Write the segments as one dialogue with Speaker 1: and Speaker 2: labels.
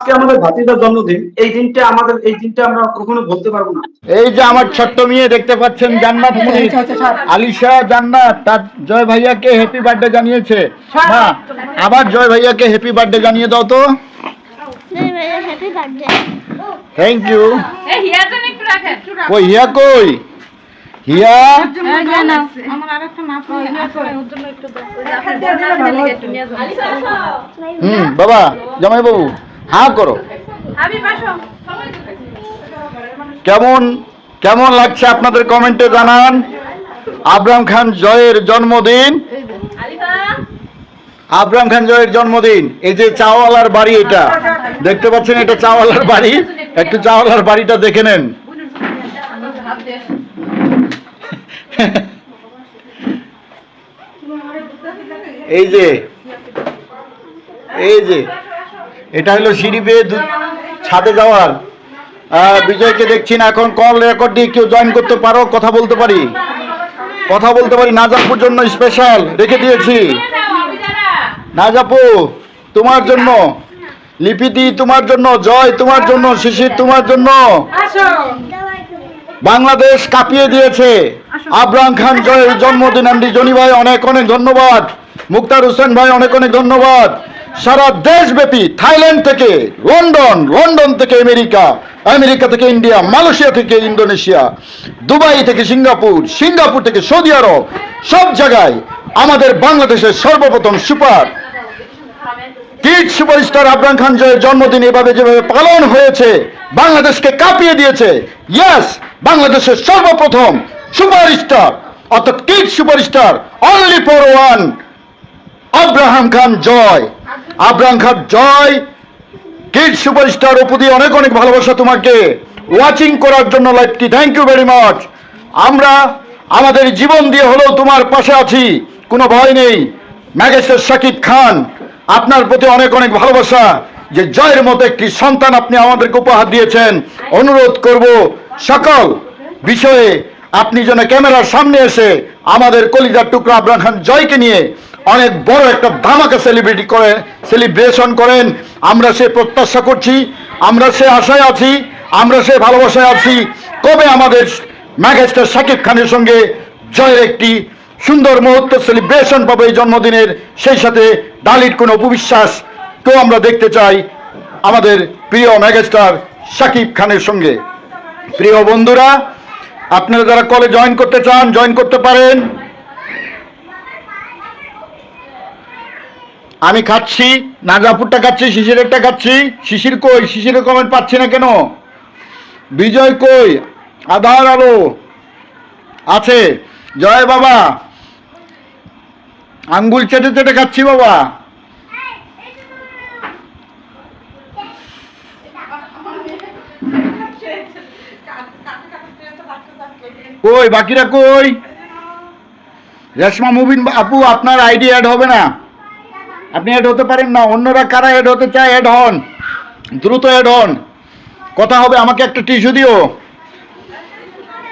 Speaker 1: আজকে আমাদের ভাতিজার জন্মদিন এই দিনটা আমাদের এই দিনটা আমরা কখনো বলতে পারব না।
Speaker 2: এই যে আমার ছোট্ট মেয়ে দেখতে পাচ্ছেন জান্নাত মুনির আলিশা জান্নাত তার জয় ভাইয়াকে হ্যাপি বার্থডে জানিয়েছে। মা আবার জয় ভাইয়াকে হ্যাপি বার্থডে জানিয়ে দাও তো। থ্যাংক ইউ কই হিয়া কই? হিয়া? হুম বাবা জামাই বাবু হ্যাঁ করো। কেমন কেমন লাগছে আপনাদের কমেন্টে জানান? আবরাম খান জয়ের জন্মদিন। আবরাম খান জয়ের জন্মদিন। এই যে চাওয়ালার বাড়ি এটা। দেখতে পাচ্ছেন এটা চাওয়ালার বাড়ি। একটু চাওয়ালার বাড়িটা দেখে নেন। এই যে এই যে। এটা হলো সিঁড়ি বেয়ে দু- ছাদে যাওয়ার। বিজয়কে দেখছি না এখন কল রেকর্ড দিয়ে কেউ জয়েন করতে পারো কথা বলতে পারি। কথা বলতে পারি নাজাপুর জন্য স্পেশাল রেখে দিয়েছি। নাজাপু তোমার জন্য। লিপিদি তোমার জন্য। জয় তোমার জন্য। শিশির তোমার জন্য। বাংলাদেশ কাঁপিয়ে দিয়েছে। আবরাম খান জয়ের জন্মদিন এমডি জনি ভাই অনেক অনেক ধন্যবাদ। মুক্তার হোসেন ভাই অনেক অনেক ধন্যবাদ। সারা দেশব্যাপী থাইল্যান্ড থেকে লন্ডন লন্ডন থেকে আমেরিকা আমেরিকা থেকে ইন্ডিয়া, মালয়েশিয়া থেকে ইন্দোনেশিয়া, দুবাই থেকে সিঙ্গাপুর সিঙ্গাপুর থেকে সৌদি আরব, সব জায়গায় আমাদের বাংলাদেশের সর্বপ্রথম super kid superstar Abram Khan জয়ের জন্মদিন এভাবে যেভাবে পালন হয়েছে, বাংলাদেশকে কাঁপিয়ে দিয়েছে ইয়াস বাংলাদেশের সর্বপ্রথম সুপারস্টার, অর্থাৎ kid superstar only for one Abraham Khan Joy. Abraham Khan, Joy. Kid superstar অপুদি অনেক অনেক ভালোবাসা তোমাকে। ওয়াচিং করার জন্য লাইভটি থ্যাংক ইউ ভেরি মাচ আমরা আমাদের জীবন দিয়ে হলেও তোমার পাশে আছি, কোনো ভয় নেই। ম্যাগেস্টার শাকিব খান আপনার প্রতি অনেক অনেক ভালোবাসা। যে জয়ের মতো একটি সন্তান আপনি আমাদেরকে উপহার দিয়েছেন। অনুরোধ করব সকল বিষয়ে আপনি যেন ক্যামেরার সামনে এসে আমাদের কলিজার টুকরা আবরাম খান জয়কে নিয়ে অনেক বড় একটা ধামাকা সেলিব্রিটি করে সেলিব্রেশন করেন। আমরা সে প্রত্যাশা করছি, আমরা সে আশায় আছি, আমরা সে ভালোবাসায় আছি। কবে আমাদের ম্যাগেস্টার শাকিব খানের সঙ্গে জয়ের একটি সুন্দর মুহূর্ত সেলিব্রেশন পাবে এই জন্মদিনের। সেই সাথে ডালির কোনো অপবিশ্বাস কেউ আমরা দেখতে চাই আমাদের প্রিয় ম্যাগেস্টার শাকিব খানের সঙ্গে। প্রিয় বন্ধুরা, আপনারা যারা কলে জয়েন করতে চান জয়েন করতে পারেন। আমি খাচ্ছি নাজাপুরটা খাচ্ছি, শিশিরেরটা খাচ্ছি। শিশির কই? শিশিরের কমেন্ট পাচ্ছি না কেন? বিজয় কই? আধার আলো আছে। জয় বাবা। আঙ্গুল চেটে চেটে খাচ্ছি বাবা। কই, বাকিরা কই? রেশমা মুবিন আপু, আপনার আইডি অ্যাড হবে না। আপনি অ্যাড হতে পারেন না, অন্যরা কারা অ্যাড হতে চায় অ্যাড হন। দ্রুত অ্যাড হন। কথা হবে, আমাকে একটা টিস্যু দিও।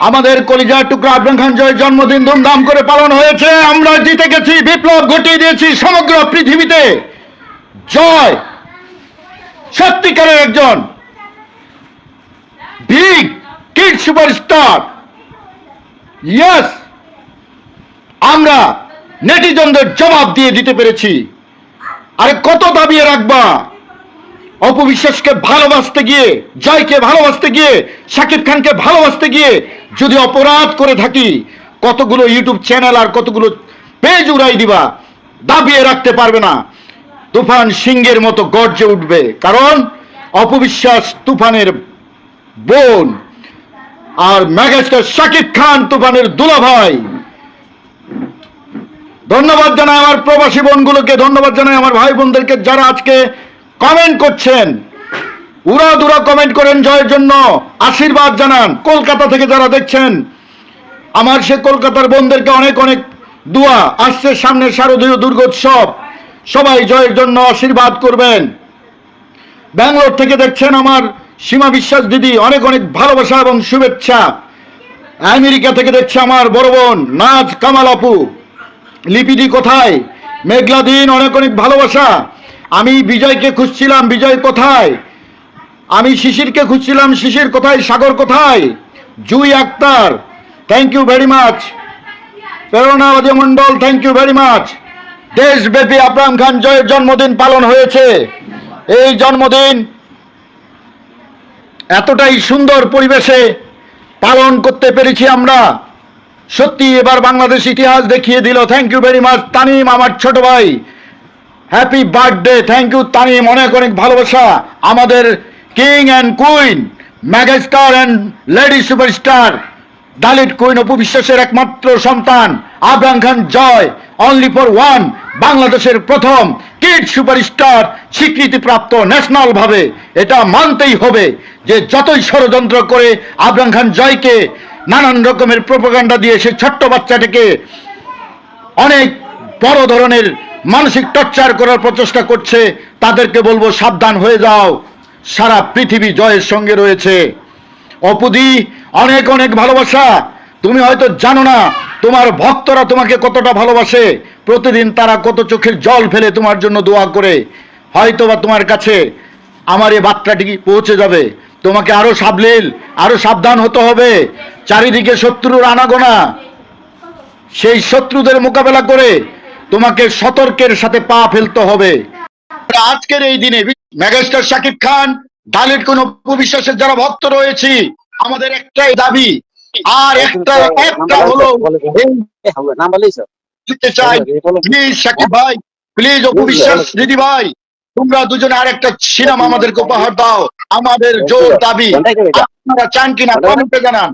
Speaker 2: আমাদের কলিজার টুকরা আবরাম খান জয়ের জন্মদিন ধুমধাম করে পালন হয়েছে। আমরা জিতে গেছি, বিপ্লব ঘটিয়ে দিয়েছি সমগ্র পৃথিবীতে। জয়! সত্যিকারের একজন বিগ কিড সুপারস্টার ইয়েস আমরা নেটিজনদের জবাব দিয়ে দিতে পেরেছি। আরে কত দাবিয়ে রাখবা? অপবিশ্বাসকে ভালোবাসতে গিয়ে, জয়কে ভালোবাসতে গিয়ে, শাকিব খানকে ভালোবাসতে গিয়ে যদি অপরাধ করে থাকি, কতগুলো ইউটিউব চ্যানেল আর কতগুলো পেজ উড়াই দিবা, দাবিয়ে রাখতে পারবে না। তুফান সিংহের মতো গর্জে উঠবে। কারণ অপবিশ্বাস তুফানের বোন। আর ম্যাগাস্টার শাকিব খান তুফানের দুলাভাই। ধন্যবাদ জানাই আমার প্রবাসী বোনগুলোকে, ধন্যবাদ জানাই আমার ভাই বোনদেরকে যারা আজকে কমেন্ট করছেন। উড়া দুরা কমেন্ট করেন জয়ের জন্য। আশীর্বাদ জানান। কলকাতা থেকে যারা দেখছেন, আমার সে কলকাতার বোনদেরকে অনেক অনেক দোয়া। আসছে সামনে শারদীয় দুর্গোৎসব। সবাই জয়ের জন্য আশীর্বাদ করবেন। ব্যাঙ্গালোর থেকে দেখছেন আমার সীমা বিশ্বাস দিদি, অনেক অনেক ভালোবাসা এবং শুভেচ্ছা। আমেরিকা থেকে দেখছে আমার বড় বোন, নাজ কামাল আপু লিপিডি কোথায়? মেঘলা দিন অনেক অনেক ভালোবাসা। আমি বিজয়কে খুঁজছিলাম, বিজয় কোথায়? আমি শিশিরকে খুঁজছিলাম, শিশির কোথায়? সাগর কোথায়? Jui Akter thank you very much Prerona Mondal thank you very much দেশব্যাপী আব্রাহাম খান জয়ের জন্মদিন পালন হয়েছে। এই জন্মদিন এতটাই সুন্দর পরিবেশে পালন করতে পেরেছি আমরা। সত্যি, এবার বাংলাদেশ ইতিহাস দেখিয়ে দিল। Thank you very much Tanim, আমার ছোট ভাই। Happy birthday thank you Tanim, অনেক অনেক ভালোবাসা। আমাদের king and queen megastar and lady superstar দালিত কুইন অপু বিশ্বাসের একমাত্র সন্তান, Abram Khan Joy only for one বাংলাদেশের প্রথম কিড সুপারস্টার স্বীকৃতিপ্রাপ্ত ন্যাশনাল ভাবে। এটা মানতেই হবে যে যতই ষড়যন্ত্র করে আবরাম খান জয়কে নানান রকমের প্রোপাগান্ডা দিয়ে সে ছোট্ট বাচ্চাটাকে অনেক বড় ধরনের মানসিক টর্চার করার প্রচেষ্টা করছে। তাদেরকে বলব সাবধান হয়ে যাও। সারা পৃথিবী জয়ের সঙ্গে রয়েছে। অপুদি, অনেক অনেক ভালোবাসা। তুমি হয়তো জানো না, তোমার ভক্তরা তোমাকে কতটা ভালোবাসে। প্রতিদিন তারা কত চোখের জল ফেলে তোমার জন্য দোয়া করে। হয়তো বা তোমার কাছে আমার এই বার্তাটি পৌঁছে যাবে? তোমাকে আরও সাবলীল আরও সাবধান হতে হবে। চারিদিকে শত্রুর আনাগোনা। সেই শত্রুদের মোকাবেলা করে তোমাকে সতর্কের সাথে পা ফেলতে হবে। আজকের এই দিনে মেগাস্টার শাকিব খান ডালির কোন বিশ্বাসের যারা ভক্ত রয়েছি আমাদের একটাই দাবি আর একটা একটা হলো চাই। প্লিজ শাকিব ভাই প্লিজ অপু বিশ্বাস দিদি ভাই তোমরা দুজনে আরেকটা সিনেমা আমাদেরকে উপহার দাও। আমাদের জোর দাবি। আপনারা চান কিনা কমেন্টে জানান।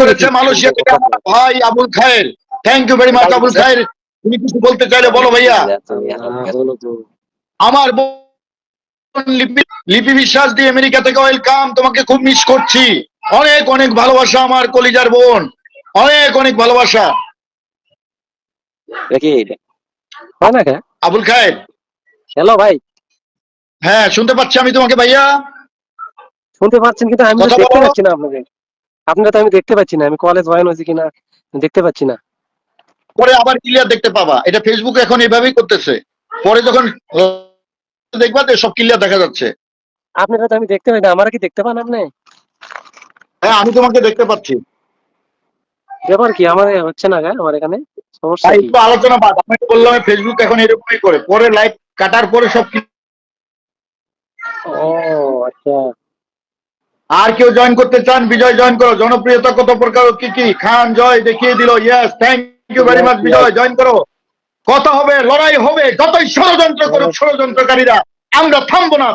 Speaker 2: করেছে মালয়েশিয়া থেকে আমার ভাই Abul Khayer. Thank you very much Abul Khayer. তুমি কিছু বলতে চাইলে বলো ভাইয়া। আমার লিপি বিশ্বাস দিয়ে আমেরিকা থেকে ওয়েলকাম। তোমাকে খুব মিস করছি। অনেক অনেক ভালোবাসা আমার কলিজার বোন। অনেক অনেক ভালোবাসা।
Speaker 3: হয়
Speaker 2: আবুল খায়ের।
Speaker 3: হ্যালো ভাই।
Speaker 2: হ্যাঁ শুনতে পাচ্ছি আমি তোমাকে ভাইয়া।
Speaker 3: শুনতে পাচ্ছেন কিন্তু আমি দেখতে পাচ্ছি না আপনাকে। আপনাকে তো আমি দেখতে পাচ্ছি না। আমি কলেজ জয়েন হয়েছি কিনা দেখতে পাচ্ছি না।
Speaker 2: পরে আবার ক্লিয়ার দেখতে পাবা। এটা ফেসবুক এখন এইভাবেই করতেছে। পরে যখন দেখবা তো সব ক্লিয়ার দেখা যাচ্ছে।
Speaker 3: আপনারা তো আমি দেখতে পাই না। আমার কি দেখতে পান আপনি?
Speaker 2: হ্যাঁ আমি তোমাকে দেখতে পাচ্ছি।
Speaker 3: ব্যাপার কি? আমার হচ্ছে না আমার এখানে সমস্যা
Speaker 2: একটু আলোচনা বাদ। আমি বললাম ফেসবুক এখন এরকমই করে। পরে লাইভ কাটার পরে সব
Speaker 3: ও আচ্ছা।
Speaker 2: আর কেউ জয়েন করতে চান বিজয় জয়েন করো। জনপ্রিয়তা কত প্রকার কি কি? খান জয় দেখিয়ে দিল yes thank you very much Bijoy join করো। কথা হবে লড়াই হবে যতই ষড়যন্ত্র করুক ষড়যন্ত্রকারীরা আমরা থামবো না।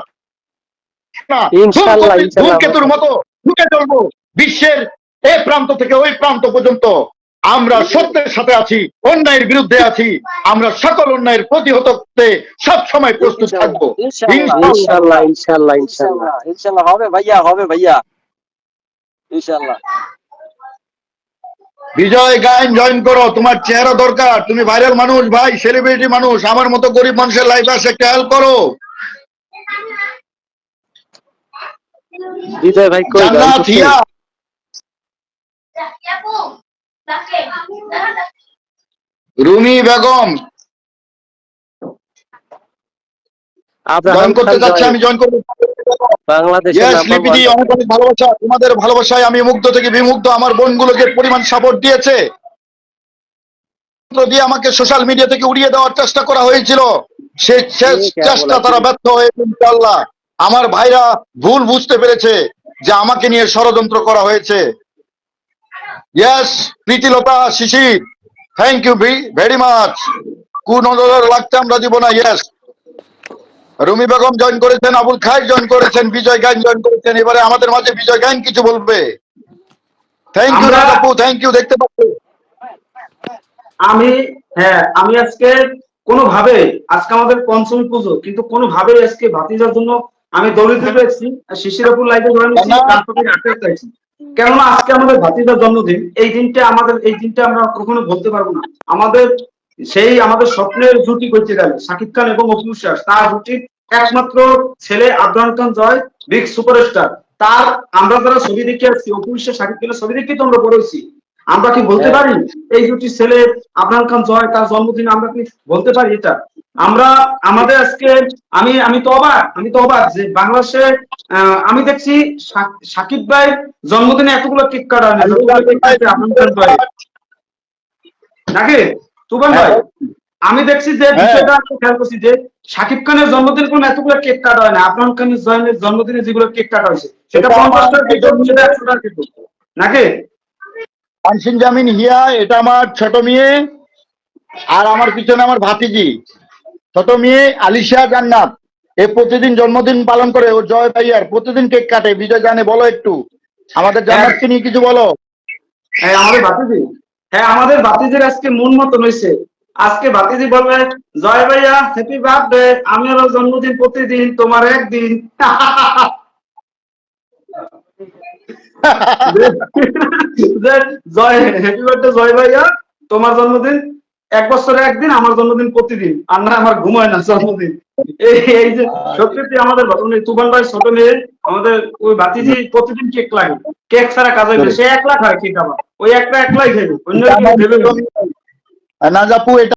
Speaker 2: ধূমকেতুর মতো ঢুকে চলবো বিশ্বের এ প্রান্ত থেকে ওই প্রান্ত পর্যন্ত। আমরা সত্যের সাথে আছি অন্যায়ের বিরুদ্ধে আছি আমরা সকল অন্যায়ের প্রতিহত করতে সব সময় প্রস্তুত থাকব। ইনশাআল্লাহ।
Speaker 3: ইনশাআল্লাহ ইনশাআল্লাহ ইনশাআল্লাহ
Speaker 4: ইনশাল্লাহ হবে ভাইয়া হবে ভাইয়া। ইনশাল্লাহ।
Speaker 2: বিজয় গায়ন জয়েন করো তোমার চেহারা দরকার। তুমি ভাইরাল মানুষ ভাই সেলিব্রিটি মানুষ আমার মতো গরিব মানুষের লাইফে আসে একটা হেল্প করো।
Speaker 3: বিজয় ভাই কই?
Speaker 2: জান্নাত? হিয়া। রুমি বেগম। জয়েন করতে আমি জয়েন করব।
Speaker 3: বাংলাদেশের
Speaker 2: ইয়েস
Speaker 3: নাম্বার
Speaker 2: লিপিদি
Speaker 3: ওয়ান
Speaker 2: অনেক অনেক ভালোবাসা তোমাদের ভালোবাসায় আমি মুগ্ধ থেকে বিমুগ্ধ। আমার বোনগুলোকে পরিমাণ সাপোর্ট দিয়েছে। দিয়ে আমাকে সোশ্যাল মিডিয়া থেকে উড়িয়ে দেওয়ার চেষ্টা করা হয়েছিল। সে শেষ
Speaker 3: ঠিক আছে,
Speaker 2: চেষ্টা তারা ব্যর্থ হয়ে ইনশাআল্লাহ। আমার ভাইরা ভুল বুঝতে পেরেছে যে আমাকে নিয়ে ষড়যন্ত্র করা হয়েছে। Yes Pritilata Shishir thank you very much কোন নজর লাগতে আমরা দিব না ইয়েস রুমি বেগম জয়েন করেছেন আবুল খাই জয়েন করেছেন বিজয় গান জয়েন করেছেন এবারে আমাদের মাঝে বিজয় গান কিছু বলবে। থ্যাংক ইউ আপু থ্যাংক ইউ দেখতে পাচ্ছি।
Speaker 1: আমি হ্যাঁ আমি আজকে কোনোভাবে আজকে আমাদের পঞ্চমী পুজো কিন্তু কোনোভাবে আজকে ভাতিজার জন্য আমি দৌড়িতে পেয়েছি শিশিরাপুর লাইভে জয়েন হয়েছি কেননা আজকে আমাদের ভাতিজার জন্মদিন, এই দিনটা আমাদের, এই দিনটা আমরা কখনো বলতে পারব না। আমাদের সেই, আমাদের স্বপ্নের জুটি করছে গেল শাকিব খান এবং অপু বিশ্বাস তার জুটি একমাত্র ছেলে আব্রাহাম খান জয়, বিগ সুপারস্টার। তার, আমরা যারা ছবি দেখে আসছি, অপু বিশ্বাস শাকিব খানের ছবি দেখে তো আমরা বলেছি আমরা কি বলতে
Speaker 3: হ্যাঁ।
Speaker 1: পারি? এই দুটি ছেলে আবরাম খান জয় তার জন্মদিন আমরা কি বলতে পারি এটা? আমরা আমাদের আজকে আমি আমি তো অবাক আমি তো অবাক যে বাংলাদেশে আমি দেখছি সাকিব ভাই জন্মদিনে এতগুলো কেক কাটা নাকি? তুফান ভাই আমি দেখছি যে
Speaker 2: হ্যাঁ।
Speaker 1: বিষয়টা আমি খেয়াল করছি যে সাকিব খানের জন্মদিন কোন এতগুলো কেক কাটা হয় না। আফরান খানের জন্মের জন্মদিনে যেগুলো কেক কাটা হয়েছে সেটা পঞ্চাশ টাকা কেক একশো টাকা কেক। নাকি?
Speaker 2: আনসিন জামিন হিয়া এটা আমার ছোট মেয়ে আর আমার পিছনে আমার ভাতিজি। ছোট মেয়ে আলিশা জান্নাত এ প্রতিদিন জন্মদিন পালন করে ও জয় ভাইয়ার প্রতিদিন কেক কাটে বিজয় জানে বলো একটু। আমাদের জান্নাতকে নিয়ে কিছু বলো।
Speaker 1: হ্যাঁ আমাদের ভাতিজি। হ্যাঁ আমাদের ভাতিজির আজকে মন মতন হয়েছে আজকে ভাতিজি বলবে জয় ভাইয়া হ্যাপি বার্থডে আমিরও জন্মদিন প্রতিদিন তোমার একদিন। যে জয় বার্থডে জয় ভাইয়া তোমার জন্মদিন এক বছরে একদিন আমার জন্মদিন প্রতিদিন আর না আমার ঘুমায় না জন্মদিন এই যে সত্যি আমাদের তুফান ভাই ছোট মেয়ে আমাদের ওই ভাতিজি প্রতিদিন কেক লাগে কেক ছাড়া কাজ হইবে সে এক লাখ হয় কেক আবার ওই একটা একলাই খাইবে অন্য ভেবে
Speaker 2: নাজাপু এটা